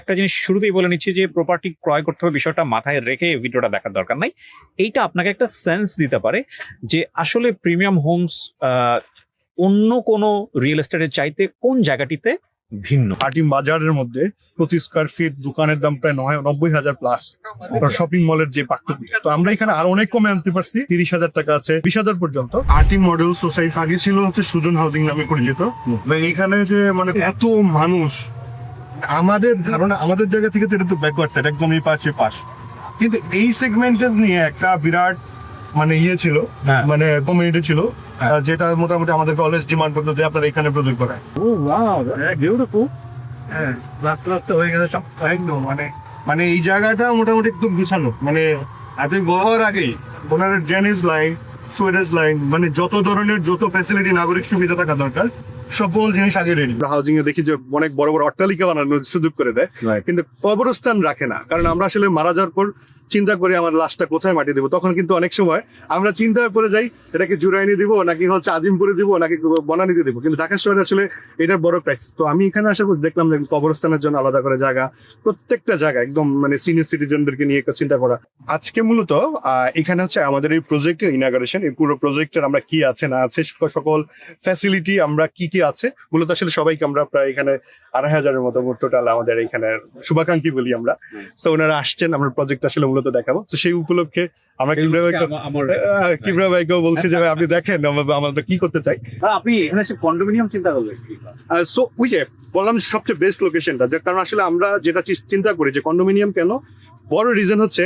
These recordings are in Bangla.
একটা জিনিস শুরুতেই বলে নিচ্ছি যে প্রপার্টি ক্রয় করতে হবে বিষয়টা মাথায় রেখে ভিডিওটা দেখার দরকার নাই। এইটা আপনাকে একটা সেন্স দিতে পারে যে আসলে প্রিমিয়াম হোমস অন্য কোনো রিয়েল এস্টেটের চাইতে কোন জায়গাটিতে ভিন্ন? হাটিম বাজারের মধ্যে প্রতি স্কোয়ার ফিট দোকানের দাম প্রায় নয় নব্বই হাজার প্লাস শপিং মলের যে পার্থক্য। তো আমরা এখানে আরও অনেক কমে আনতে পারছি তিরিশ হাজার টাকা আছে বিশ হাজার পর্যন্ত। আর্টিম মডেল সোসাইটি আগে ছিল হচ্ছে সুজন হাউজিং নামে পরিচিত। মানে এইখানে যে মানে এত মানুষ আমাদের ধারণা আমাদের জায়গা থেকে তো এটা তো ব্যাকওয়ার্ড সাইড একদম এই পাশে পাশ। কিন্তু এই সেগমেন্টের নিয়ে একটা বিরাট মানে ইয়ে ছিল হ্যাঁ। মানে কমিউনিটি ছিল যেটা মোটামুটি আমাদের কলেজ ডিমান্ড করতো যে আপনারা এখানে প্রজেক্ট করেন। ও ওয়াও বিউটিফুল হ্যাঁ রাস্তা রাস্তা হয়ে গেছে সব একদম মানে মানে এই জায়গাটা মোটামুটি একদম গুছানো মানে আপনি বলার আগেই ওনার ড্রেনেজ লাইন সুয়েরেজ লাইন মানে যত ধরনের যত ফ্যাসিলিটি নাগরিক সুবিধা থাকা দরকার সকল জিনিস আগে রেডি হাউজিং এ দেখি যে অনেক বড় বড় অট্টালিকা বানানোর সুযোগ করে দেয়। কিন্তু কবরস্থান রাখে না। কারণ আমরা আসলে মারা যাওয়ার পর চিন্তা করে আমার লাশটা কোথায় মাটি দেবো? তখন কিন্তু অনেক সময় আমরা চিন্তা করে যাই এটাকে জুরাইনি দিব নাকি হচ্ছে আজিমপুরে দিব নাকি বনানিতে দিব। কিন্তু ঢাকা শহরে আসলে এটার বড় ক্রাইসিস তো আমি এখানে আসার পর দেখলাম যে কবরস্থানের জন্য আলাদা করে জায়গা প্রত্যেকটা জায়গা একদম মানে সিনিয়র সিটিজেনদেরকে নিয়ে চিন্তা করা। আজকে মূলত এখানে হচ্ছে আমাদের এই প্রজেক্টের ইনাগারেশন এই পুরো প্রজেক্টের আমরা কি আছে না আছে সকল ফ্যাসিলিটি আমরা কি কি আছে মূলত আসলে সবাইকে আমরা প্রায় এখানে আড়াই হাজারের মতো টোটাল আমাদের এখানে শুভাকাঙ্ক্ষী বলি আমরা। তো ওনারা আসছেন আমরা প্রজেক্ট আসলে মূলত দেখাবো। তো সেই উপলক্ষে আমরা কিবরা ভাইকে আমার আহ, কিবরা ভাইকেও বলছি যে আপনি দেখেন আমরা কি করতে চাই? আপনি এখানে এসে কন্ডোমিনিয়াম চিন্তা করবেন সো ওই যে বললাম সবচেয়ে বেস্ট লোকেশনটা যে কারণ আসলে আমরা যেটা চিন্তা করি যে কন্ডোমিনিয়াম কেন? বড় রিজন হচ্ছে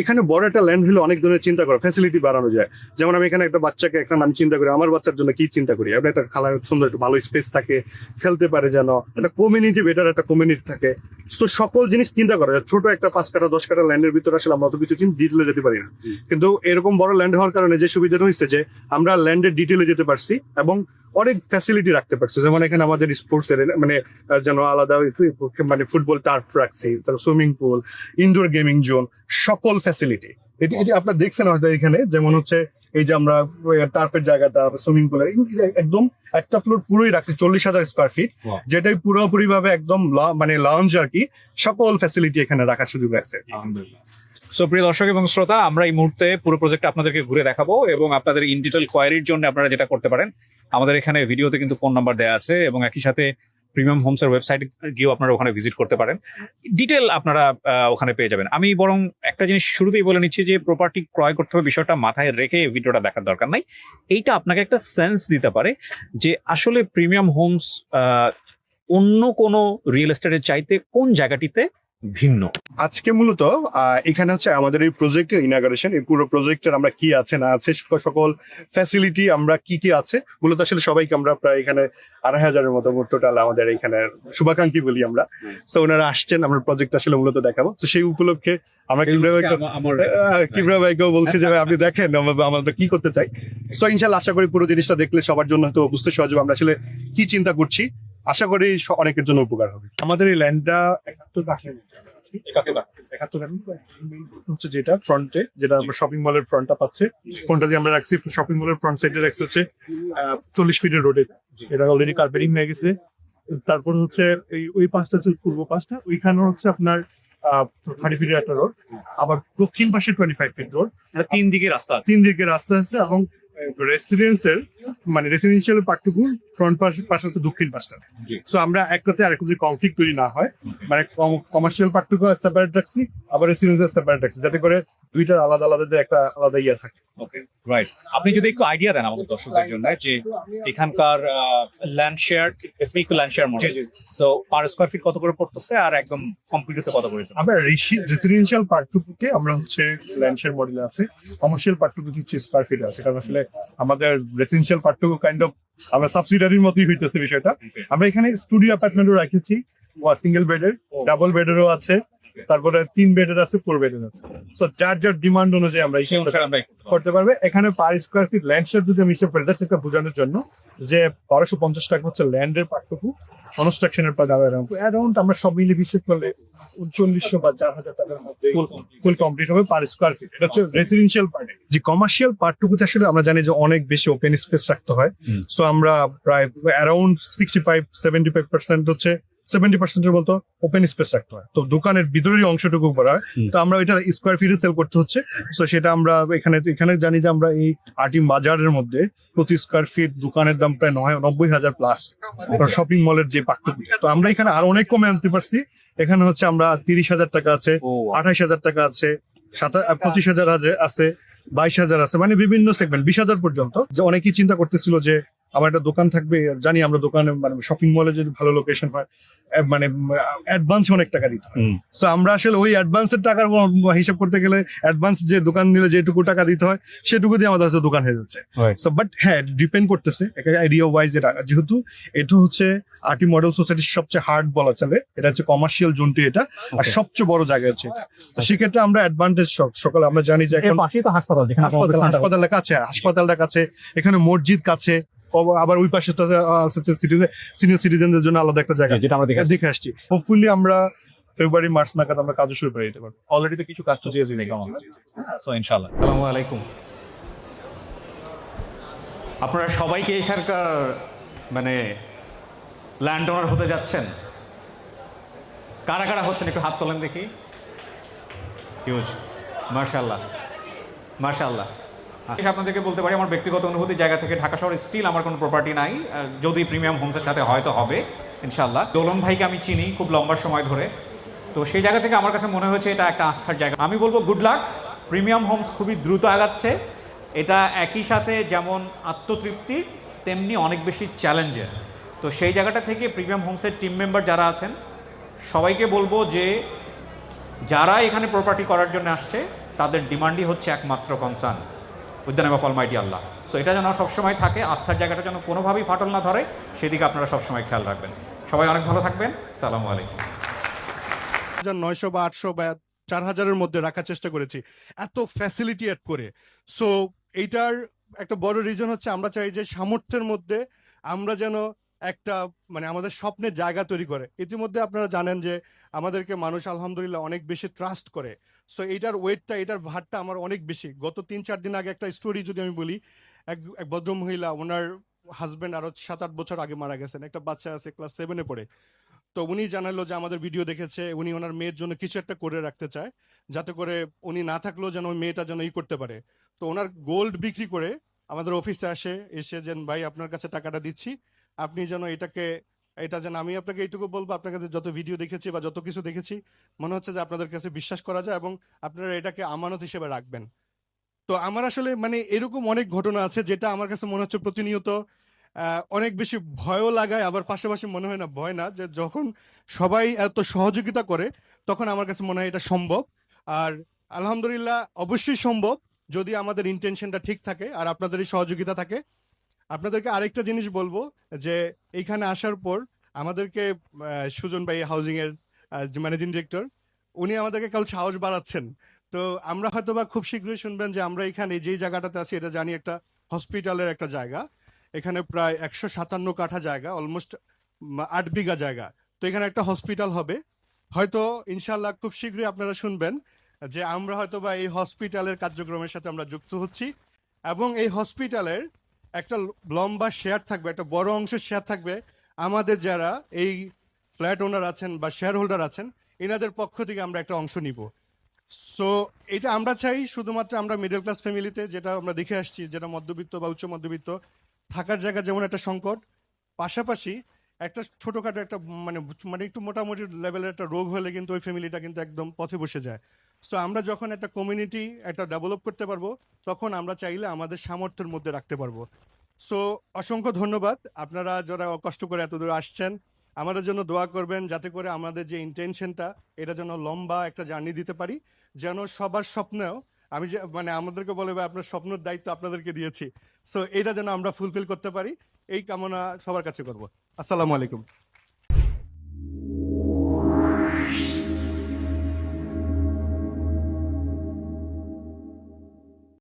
এখানে বড় একটা ল্যান্ড হলে অনেক ধরনের চিন্তা করা ফ্যাসিলিটি বাড়ানো যায়। যেমন আমি এখানে একটা বাচ্চাকে একটা আমি চিন্তা করি আমার বাচ্চার জন্য কি চিন্তা করি? আমরা একটা খেলার সুন্দর একটা ভালো স্পেস থাকে খেলতে পারে যেন একটা কমিউনিটি বেটার একটা কমিউনিটি থাকে। তো সকল জিনিস চিন্তা করা যায়। ছোট একটা পাঁচ কাটা দশ কাটা ল্যান্ডের ভিতরে আসলে আমরা অত কিছু ডিটেলে যেতে পারি না। কিন্তু এরকম বড় ল্যান্ড হওয়ার কারণে যে সুবিধাটা হয়েছে যে আমরা ল্যান্ডের ডিটেলে যেতে পারছি এবং অনেক ফ্যাসিলিটি রাখতে পারছি। যেমন এখানে আমাদের স্পোর্টস মানে যেন আলাদা মানে ফুটবল টার্ফ রাখছি তারপর swimming pool indoor gaming zone সকল ফ্যাসিলিটি এটি এটি আপনার দেখছেন হয়তো এখানে যেমন হচ্ছে এই যে আমরা টার্ফের জায়গাটা সুইমিং পুল একদম একটা ফ্লোর পুরোই রাখছি চল্লিশ হাজার স্কোয়ার ফিট. যেটাই পুরোপুরি ভাবে একদম মানে লাউঞ্জ আর কি সকল ফ্যাসিলিটি এখানে রাখার সুযোগ আছে। সো প্রিয় দর্শক এবং শ্রোতা, আমরা এই মুহূর্তে পুরো প্রজেক্ট আপনাদেরকে ঘুরে দেখাবো এবং আপনাদের ইন ডিটেল কোয়ারির জন্য আপনারা যেটা করতে পারেন, আমাদের এখানে ভিডিওতে কিন্তু ফোন নাম্বার দেওয়া আছে এবং একই সাথে প্রিমিয়াম হোমস এর ওয়েবসাইট গিয়েও আপনারা ওখানে ভিজিট করতে পারেন। ডিটেল আপনারা ওখানে পেয়ে যাবেন। আমি বরং একটা জিনিস শুরুতেই বলে নিচ্ছি যে প্রপার্টি ক্রয় করতে হবে বিষয়টা মাথায় রেখে ভিডিওটা দেখার দরকার নাই। এইটা আপনাকে একটা সেন্স দিতে পারে যে আসলে প্রিমিয়াম হোমস অন্য কোনো রিয়েল এস্টেটের চাইতে কোন জায়গাটিতে ভিন্ন। আজকে মূলত আহ, এখানে হচ্ছে আমাদের এই প্রজেক্টের ইনাগারেশন এই পুরো প্রজেক্টের আমরা কি আছে না আছে সকল ফ্যাসিলিটি আমরা কি কি আছে মূলত আসলে সবাইকে আমরা প্রায় এখানে আড়াই হাজারের মতো টোটাল আমাদের এখানে শুভাকাঙ্ক্ষী বলি আমরা। তো ওনারা আসছেন আমরা প্রজেক্ট আসলে মূলত দেখাবো। তো সেই উপলক্ষে আমরা কিবরা ভাইকে কিবরা ভাইকেও বলছি যে আপনি দেখেন আমরা- আমরা কি করতে চাই? সো ইনশাল্লাহ আশা করি পুরো জিনিসটা দেখলে সবার জন্য তো বুঝতে সহজ আমরা আসলে কি চিন্তা করছি আশা করি অনেকের জন্য উপকার হবে। আমাদের এই ল্যান্ডটা একাত্তর হচ্ছে যেটা ফ্রন্টে যেটা আমরা শপিং মলের ফ্রন্টটা পাচ্ছে। ফ্রন্টটা দিয়ে আমরা রাখছি? শপিং মলের ফ্রন্ট সাইডে রাখছি হচ্ছে চল্লিশ ফিটের রোডে এটা অলরেডি কার্পেটিং হয়ে গেছে। তারপর হচ্ছে এই ওই পাশটা হচ্ছে পূর্ব পাশটা ওইখানে হচ্ছে আপনার থার্টি ফিটের একটা রোড আবার দক্ষিণ পাশে টোয়েন্টি ফাইভ ফিট রোড তিন দিকে রাস্তা তিন দিকে রাস্তা আছে এবং রেসিডেন্সের মানে রেসিডেন্সিয়াল পার্টটুকু ফ্রন্ট পাশ পাশে হচ্ছে দক্ষিণ পাশটা। সো আমরা এক কথায় আরেক কিছু কনফ্লিক্ট তৈরি না হয় মানে কমার্শিয়াল পার্টটুকু সেপারেট রাখছি আবার রেসিডেন্সিয়াল সেপারেট রাখছি যাতে করে দুইটার আলাদা আলাদা একটা আলাদা ইয়ে থাকে। ওকে রাইট আপনি যদি একটু আইডিয়া দেন আমাদের দর্শকদের জন্য যে এখানকার land share specific land share model so per square feet কত করে পড়তেছে আর একদম কত করে আমরা রেসিডেন্সিয়াল পার্টটুকুতে আমরা হচ্ছে ল্যান্ডশেয়ার মডেল আছে। কমার্শিয়াল পার্টটুকু হচ্ছে স্কোয়ার ফিট আছে। কারণ আসলে আমাদের রেসিডেন্সিয়াল পার্টটুকু কাইন্ড অফ আমরা সাবসিডারির মতোই হইতেছে বিষয়টা। আমরা এখানে স্টুডিও অ্যাপার্টমেন্টও রেখেছি। সিঙ্গেল বেডের ডাবল বেডেরও আছে। তারপরে তিন বেডের আছে ফোর বেডের আছে। সো যার যার ডিমান্ড অনুযায়ী আমরা আমরা করতে পারবে। এখানে per square feet land share যদি আমি হিসাব করি একটা বোঝানোর জন্য যে বারোশো পঞ্চাশ টাকা হচ্ছে ল্যান্ডের পার্টটুকু কনস্ট্রাকশনের পর যাবে অ্যারাউন্ড আমরা সব মিলে হিসেব করলে উনচল্লিশশো বা চার হাজার টাকার মধ্যে ফুল ফুল কমপ্লিট হবে পার স্কোয়ার ফিট এটা হচ্ছে রেসিডেন্সিয়াল পার্ট যে কমার্শিয়াল পার্টটুকুতে আসলে আমরা জানি যে অনেক বেশি ওপেন স্পেস রাখতে হয়। সো আমরা প্রায় around sixty five seventy five percent হচ্ছে সেভেন্টি পার্সেন্টের মতো ওপেন স্পেস রাখতে হয়। তো দোকানের ভিতরের অংশটুকু করা হয়। তো আমরা এটা স্কোয়ার ফিটে সেল করতে হচ্ছে। তো সেটা আমরা এখানে এখানে জানি যে আমরা এই আটিম বাজারের মধ্যে প্রতি স্কোয়ার ফিট দোকানের দাম প্রায় নয় নব্বই হাজার প্লাস শপিং মলের যে পার্থক্য তো আমরা এখানে আরও অনেক কমে আনতে পারছি। এখানে হচ্ছে আমরা তিরিশ হাজার টাকা আছে আঠাইশ হাজার টাকা আছে সাতা পঁচিশ হাজার আছে- আছে বাইশ হাজার আছে মানে বিভিন্ন সেগমেন্ট বিশ হাজার পর্যন্ত। যে অনেকেই চিন্তা করতেছিল যে আমার একটা দোকান থাকবে জানি আমরা দোকানে মানে শপিং মলে যদি ভালো লোকেশন হয় মানে অ্যাডভান্স অনেক টাকা দিতে হয়। সো আমরা আসলে ওই অ্যাডভান্সের টাকার হিসাব করতে গেলে অ্যাডভান্স যে দোকান নিলে যেটুকু টাকা দিতে হয় সেটুকু দিয়ে আমাদের হয়তো দোকান হয়ে যাচ্ছে। সো বাট হ্যাঁ ডিপেন্ড করতেছে আইডিয়া ওয়াইজ এটা যেহেতু এটা হচ্ছে আর্টি মডেল সোসাইটির সবচেয়ে হার্ড বলা চলে এটা হচ্ছে কমার্শিয়াল জোনটি এটা আর সবচেয়ে বড় জায়গা হচ্ছে এটা। তো সেক্ষেত্রে আমরা অ্যাডভান্টেজ সকালে আমরা জানি যে এখন হাসপাতাল যেখানে আপনার হাসপাতাল দোকানটা- কাছে হাসপাতালটা কাছে এখানে মসজিদ কাছে আবার ওই পাশে সিনিয়র সিটিজেনদের জন্য আলাদা একটা জায়গা। যেটা আমরা দেখে আসছি। হোপফুলি আমরা ফেব্রুয়ারি মার্চ নাগাদ আমরা কাজ শুরু করে দিতে পারব। অলরেডি তো কিছু কাজ চলছে কেমন সো ইনশাআল্লাহ। আসসালামু আলাইকুম। আপনারা সবাইকে এখানকার মানে ল্যান্ড ওনার হতে যাচ্ছেন? কারা কারা হচ্ছেন? একটু হাত তোলেন দেখি। হিউজ মার্শাল্লাহ মার্শাল্লাহ আপনাদেরকে বলতে পারি, আমার ব্যক্তিগত অনুভূতি, জায়গা থেকে ঢাকা শহরে স্টিল আমার কোনো প্রপার্টি নাই। যদি প্রিমিয়াম হোমসের সাথে হয়তো হবে ইনশাল্লাহ দোলন ভাইকে আমি চিনি খুব লম্বা সময় ধরে। তো সেই জায়গা থেকে আমার কাছে মনে হয়েছে এটা একটা আস্থার জায়গা। আমি বলব গুড লাক প্রিমিয়াম হোমস খুবই দ্রুত আগাচ্ছে। এটা একই সাথে যেমন আত্মতৃপ্তি তেমনি অনেক বেশি চ্যালেঞ্জের তো সেই জায়গাটা থেকে প্রিমিয়াম হোমসের টিম মেম্বার যারা আছেন, সবাইকে বলব যে যারা এখানে প্রপার্টি করার জন্য আসছে, তাদের ডিমান্ডই হচ্ছে একমাত্র concern the name of almighty Allah. So এটা যেন সবসময় থাকে, আস্থার জায়গাটা যেন কোনোভাবেই ফাটল না ধরে, সেদিকে আপনারা সবসময় খেয়াল রাখবেন। সবাই অনেক ভালো থাকবেন। সালাম আলাইকুম। নয়শো বা আটশো বা চার হাজারের মধ্যে রাখার চেষ্টা করেছি। এত ফ্যাসিলিটি অ্যাড করে। সো এইটার একটা বড় রিজন হচ্ছে, আমরা চাই যে সামর্থ্যের মধ্যে আমরা যেন একটা মানে আমাদের স্বপ্নের জায়গা তৈরি করে। ইতিমধ্যে আপনারা জানেন যে আমাদেরকে মানুষ আলহামদুলিল্লাহ অনেক বেশি ট্রাস্ট করে। সো এইটার ওয়েটটা এটার ভারটা আমার অনেক বেশি। গত তিন চার দিন আগে একটা স্টোরি যদি আমি বলি, এক এক ভদ্র মহিলা, ওনার হাজবেন্ড আরও সাত আট বছর আগে মারা গেছেন। একটা বাচ্চা আছে ক্লাস সেভেনে পড়ে। তো উনি জানালো যে আমাদের ভিডিও দেখেছে, উনি ওনার মেয়ের জন্য কিছু একটা করে রাখতে চায়, যাতে করে উনি না থাকলেও যেন ওই মেয়েটা যেন ই করতে পারে। তো ওনার গোল্ড বিক্রি করে আমাদের অফিসে আসে, এসে যেন, ভাই, আপনার কাছে টাকাটা দিচ্ছি। আপনি যেন এটাকে, এটা যেন আমি আপনাকে এইটুকু বলব আপনার কাছে যত ভিডিও দেখেছি বা যত কিছু দেখেছি, মনে হচ্ছে যে আপনাদের কাছে বিশ্বাস করা যায় এবং আপনারা এটাকে আমানত হিসেবে রাখবেন। তো আমার আসলে মানে এরকম অনেক ঘটনা আছে যেটা আমার কাছে মনে হচ্ছে প্রতিনিয়ত অনেক বেশি ভয়ও লাগায়, আবার পাশাপাশি মনে হয় না, ভয় না, যে যখন সবাই এত সহযোগিতা করে, তখন আমার কাছে মনে হয় এটা সম্ভব। আর আলহামদুলিল্লাহ অবশ্যই সম্ভব যদি আমাদের ইন্টেনশনটা ঠিক থাকে আর আপনাদেরই সহযোগিতা থাকে। আপনাদেরকে আরেকটা জিনিস বলব, যে এইখানে আসার পর আমাদেরকে সুজন ভাই হাউজিং এর ম্যানেজিং ডিরেক্টর উনি আমাদেরকে কাল সাহস বাড়াচ্ছেন। তো আমরা হয়তো বা খুব শীঘ্রই শুনবেন যে আমরা এখানে যেই জায়গাটাতে আছি, এটা জানি একটা হসপিটালের একটা জায়গা। এখানে প্রায় একশো সাতান্ন কাঠা জায়গা অলমোস্ট আট বিঘা জায়গা। তো এখানে একটা হসপিটাল হবে। হয়তো ইনশাল্লাহ খুব শীঘ্রই আপনারা শুনবেন যে আমরা হয়তো বা এই হসপিটালের কার্যক্রমের সাথে আমরা যুক্ত হচ্ছি এবং এই হসপিটালের একটা লম্বা শেয়ার থাকবে, একটা বড় অংশের শেয়ার থাকবে। আমাদের যারা এই ফ্ল্যাট ওনার আছেন বা শেয়ার হোল্ডার আছেন, এনাদের পক্ষ থেকে আমরা একটা অংশ নিব। সো এটা আমরা চাই শুধুমাত্র আমরা মিডল ক্লাস ফ্যামিলিতে যেটা আমরা দেখে আসছি, যেটা মধ্যবিত্ত বা উচ্চ মধ্যবিত্ত, থাকার জায়গা যেমন একটা সংকট, পাশাপাশি একটা ছোটখাটো একটা মানে মানে একটু মোটামুটি লেভেলের একটা রোগ হলে কিন্তু ওই ফ্যামিলিটা কিন্তু একদম পথে বসে যায়। সো আমরা যখন একটা কমিউনিটি একটা ডেভেলপ করতে পারব, তখন আমরা চাইলে আমাদের সামর্থ্যের মধ্যে রাখতে পারব। সো অসংখ্য ধন্যবাদ। আপনারা যারা কষ্ট করে এত দূর আসছেন, আমাদের জন্য দোয়া করবেন যাতে করে আমাদের যে ইন্টেনশনটা এটা যেন লম্বা একটা জার্নি দিতে পারি, যেন সবার স্বপ্নেও আমি যে মানে আমাদেরকে বলে ভাই, আপনার স্বপ্নের দায়িত্ব আপনাদেরকে দিয়েছি। সো এটা যেন আমরা ফুলফিল করতে পারি, এই কামনা সবার কাছে করব। আসসালামু আলাইকুম।